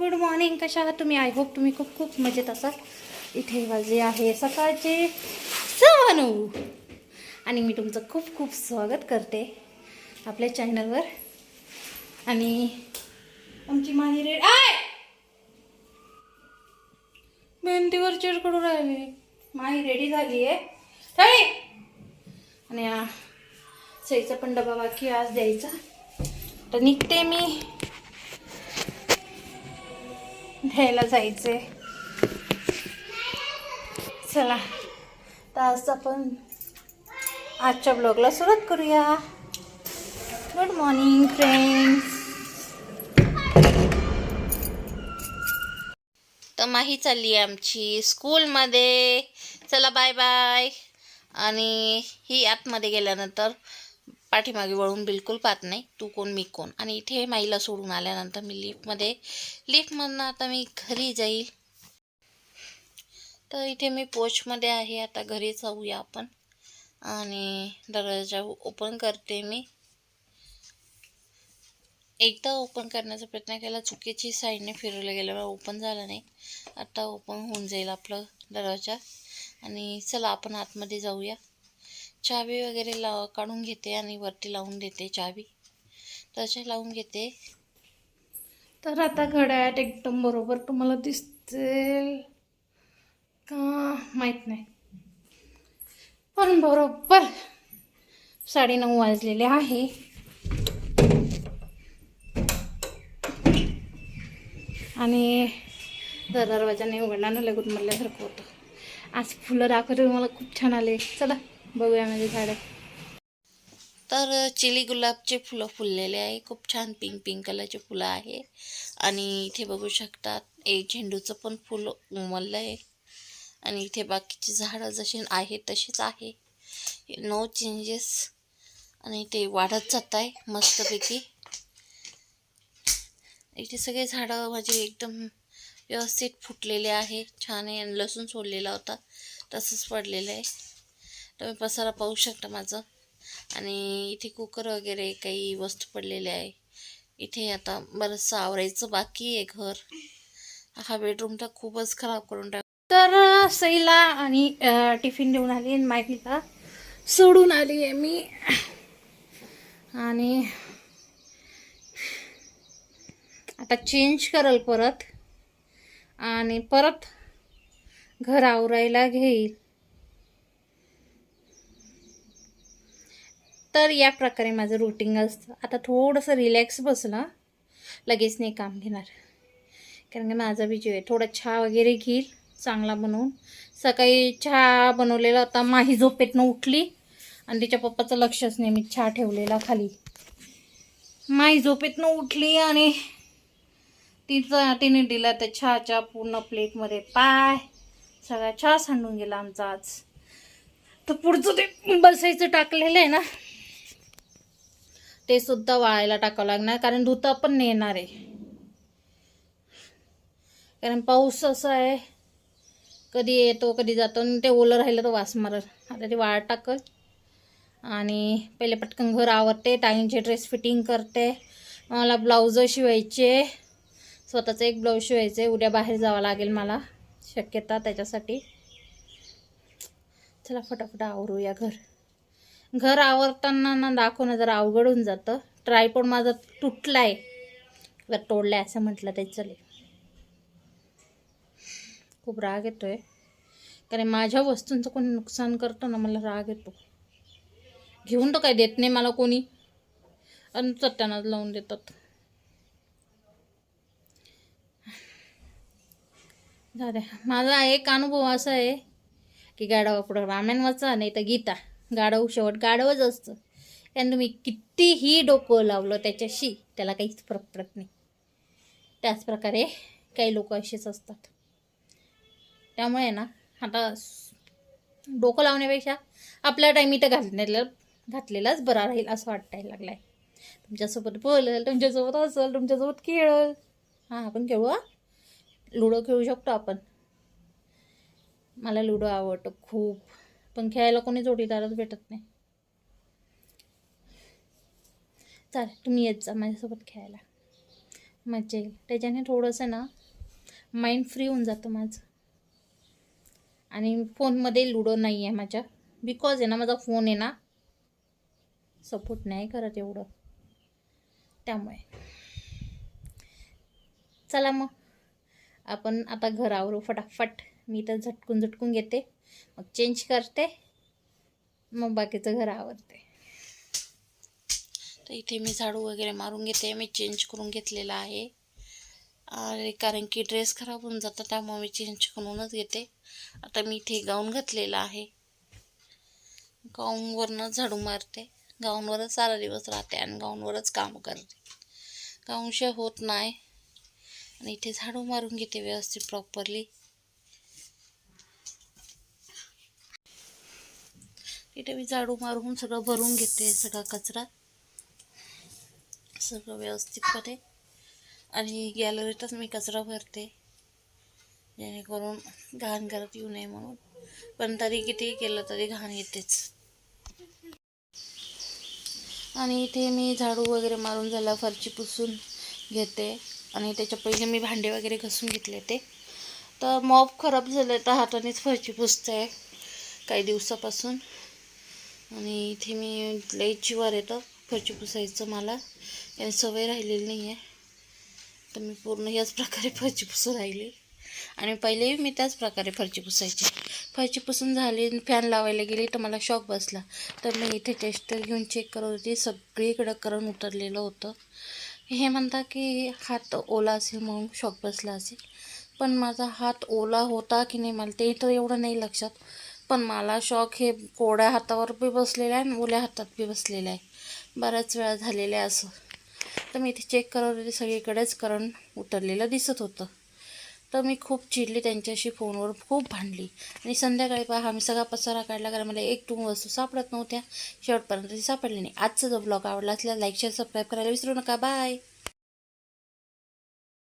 Good morning कशा आहात तुम्ही? आय होप तुम्ही खूप खूप मजेत असाल. इथे वाजले आहे सकाळचे सहा नऊ आणि मी तुमचं खूप खूप स्वागत करते आपल्या चॅनलवर आणि आमची माही रेड आय भिंतीवर चिरकडू राहिली माही रेडी झाली आहे. आणि सईचा पण डबा बाकी आज द्यायचा. तर निघते मी. घ्यायला जायचे चला तर आज आपण आजच्या ब्लॉगला सुरुवात करूया. गुड मॉर्निंग फ्रेंड्स तर माही चालली आहे आमची स्कूलमध्ये चला बाय बाय आणि ही आतमध्ये गेल्यानंतर पाठीमागे वळून बिलकुल पाहत नाही तू कोण मी कोण? आणि इथे माईला सोडून आल्यानंतर मी लिफ्टमध्ये लिफ्टमधनं आता मी घरी जाईल. तर इथे मी पोचमध्ये आहे आता घरी जाऊया आपण. आणि दरवाजा ओपन करते मी. एकदा ओपन करण्याचा प्रयत्न केला चुकीची साईडने फिरवलं गेल्यामुळे ओपन झालं नाही. आता ओपन होऊन जाईल आपलं दरवाजा. आणि चला आपण आतमध्ये जाऊया. चावी वगैरे लाव काढून घेते आणि वरती लावून देते चावी. तसे लावून घेते. तर आता घड्याळात एकदम बरोबर तुम्हाला दिसते का माहीत नाही. पण बरोबर साडेनऊ वाजलेले आहे. आणि दरवाजाने उघडला ना लगून म्हणल्यासारखं होतं. आज फुलं दाखवते मला खूप छान आले. चला. बघूया म्हणजे माझे झाडे. तर चिली गुलाबचे फुलं फुललेले आहे. खूप छान पिंक पिंक कलरचे फुलं आहे. आणि इथे बघू शकतात एक झेंडूचं पण फुल उमललं आहे आणि इथे बाकीची झाडं जशी आहेत तशीच आहे. नो चेंजेस आणि ते वाढत जात आहे मस्तपैकी. इथे सगळे झाडं माझे एकदम व्यवस्थित फुटलेले आहे. छान आहे. आणि लसूण सोडलेला होता. तसंच पडलेलं आहे. तुम्ही पसारा पाहू शकता माझं. आणि इथे कुकर वगैरे काही वस्तू पडलेल्या आहे. इथे आता बरंचसं आवरायचं बाकी आहे घर. हा बेडरूम तर खूपच खराब करून टाक तर सईला आणि टिफिन देऊन आली आणि मायकलीला सोडून आली आहे मी. आणि आता चेंज करल परत. आणि परत घर आवरायला घेईल. तर या प्रकारे माझं रुटीन असतं. आता थोडंसं रिलॅक्स बसलं लगेच नाही काम घेणार. कारण की माझा विजय आहे. थोडा चहा वगैरे घेईल चांगला बनवून. सकाळी चहा बनवलेला होता माही झोपेतनं उठली आणि तिच्या पप्पाचं लक्षच नाही मी चहा ठेवलेला खाली. माही झोपेतनं उठली आणि तिचा तिने दिला त्या चहाच्या पूर्ण प्लेटमध्ये. पाय सगळा चहा सांडून गेला आमचा आज. तर पुढचं ते बसायचं टाकलेलं आहे ना ते सुद्धा वाळायला टाकावं लागणार कारण धुता पण नाही येणार आहे. कारण पाऊस असा आहे कधी येतो कधी जातो आणि ते ओलं राहिलं तर वास मारल. आता ते वाळत टाकल. आणि पहिले पटकन घर आवरते ताईंचे ड्रेस फिटिंग करते. मला ब्लाऊज शिवायचे स्वतःचं एक ब्लाऊज शिवायचे उद्या बाहेर जावं लागेल मला. शक्यता त्याच्यासाठी. चला फटाफट आवरूया घर. घर आवरताना ना दाखवणं जरा अवघड होऊन जातं. ट्रायपॉड माझा तुटला आहे जर तोडला आहे असं म्हटलं तरी चालेल. खूप राग येतोय. कारण माझ्या वस्तूंचं कोणी नुकसान करतो ना मला राग येतो. घेऊन तर काय देत नाही मला कोणी. आणि सत्यानाच लावून देतात. झालं माझा एक अनुभव असा आहे की गाडा पुढं रामायण वाचा नाही तर गीता. गाढव शेवट गाढवच असतं. त्यानं तुम्ही कितीही डोकं लावलं त्याच्याशी त्याला काहीच फरक पडत नाही. त्याचप्रकारे काही लोक असेच असतात. त्यामुळे ना आता डोकं लावण्यापेक्षा आपला टाईम इथं घालण्याला घातलेलाच बरा राहील असं वाटायला लागलाय. तुमच्यासोबत बोलल तुमच्यासोबत असल तुमच्यासोबत खेळल. हां आपण खेळू हा? लुडो खेळू शकतो आपण. मला लुडो आवडतं खूप. पण खेळायला कोणी जोडीदारच भेटत नाही. चालेल तुम्ही येत जा माझ्यासोबत खेळायला. मजा येईल. त्याच्याने थोडंसं ना माइंड फ्री होऊन जातं माझं. आणि फोनमध्ये लुडो नाही आहे माझ्या. बिकॉज आहे ना माझा फोन आहे ना सपोर्ट नाही करत एवढं. त्यामुळे. चला मग. आपण आता घर आवरू फटाफट मी तर झटकून झटकून घेते. मग चेंज करते. मग बाकीचं घर आवरते. तर इथे मी झाडू वगैरे मारून घेते. मी चेंज करून घेतलेला आहे. आणि कारण की ड्रेस खराब होऊन जातो त्यामुळे मी चेंज करूनच घेते. आता मी इथे गाऊन घातलेला आहे. गाऊनवरनं झाडू मारते. गाऊनवरच सारा दिवस राहते आणि गाऊनवरच काम करते. गाऊनशिवाय होत नाही. आणि इथे झाडू मारून घेते व्यवस्थित प्रॉपरली इथे मी झाडू मारून सगळं भरून घेते सगळा कचरा. सगळं व्यवस्थितपणे आणि गॅलरीतच मी कचरा भरते. जेणेकरून घाण करत येऊ नये म्हणून. पण तरी किती केलं तरी घाण येतेच. आणि इथे मी झाडू वगैरे मारून झाला फरची पुसून घेते. आणि त्याच्या पहिले मी भांडे वगैरे घासून घेतले ते. तर मॉप खराब झालं तर हातानेच फरची पुसते काही दिवसापासून. आणि इथे मी लई जीवावर येतं फरची पुसायचं मला. याने सवय राहिलेली नाही आहे तर मी पूर्ण याच प्रकारे फरची पुसून राहिली. आणि पहिलेही मी त्याच प्रकारे फरची पुसायची. फरची पुसून झाली फॅन लावायला गेली तर मला शॉक बसला. तर मी इथे टेस्टर घेऊन चेक करत होती. सगळीकडं करण उतरलेलं होतं. हे म्हणता की हात ओला असेल म्हणून शॉक बसला असेल. पण माझा हात ओला होता की नाही मला ते तर एवढं नाही लक्षात. पण मला शॉक हे कोड्या हातावर बी बसलेलं आहे आणि ओल्या हातात बी बसलेला आहे. बऱ्याच वेळा झालेलं आहे असं. तर मी इथे चेक करत सगळीकडेच करंट उतरलेलं दिसत होतं. तर मी खूप चिडली त्यांच्याशी फोनवर खूप भांडली. आणि संध्याकाळी पहा मी सगळा पसारा काढला कारण मला एक टू वस्तू सापडत नव्हत्या. शेवटपर्यंत ती सापडली नाही. आजचा जो ब्लॉग आवडला असल्यास लाईक शेअर सबस्क्राईब करायला विसरू नका. बाय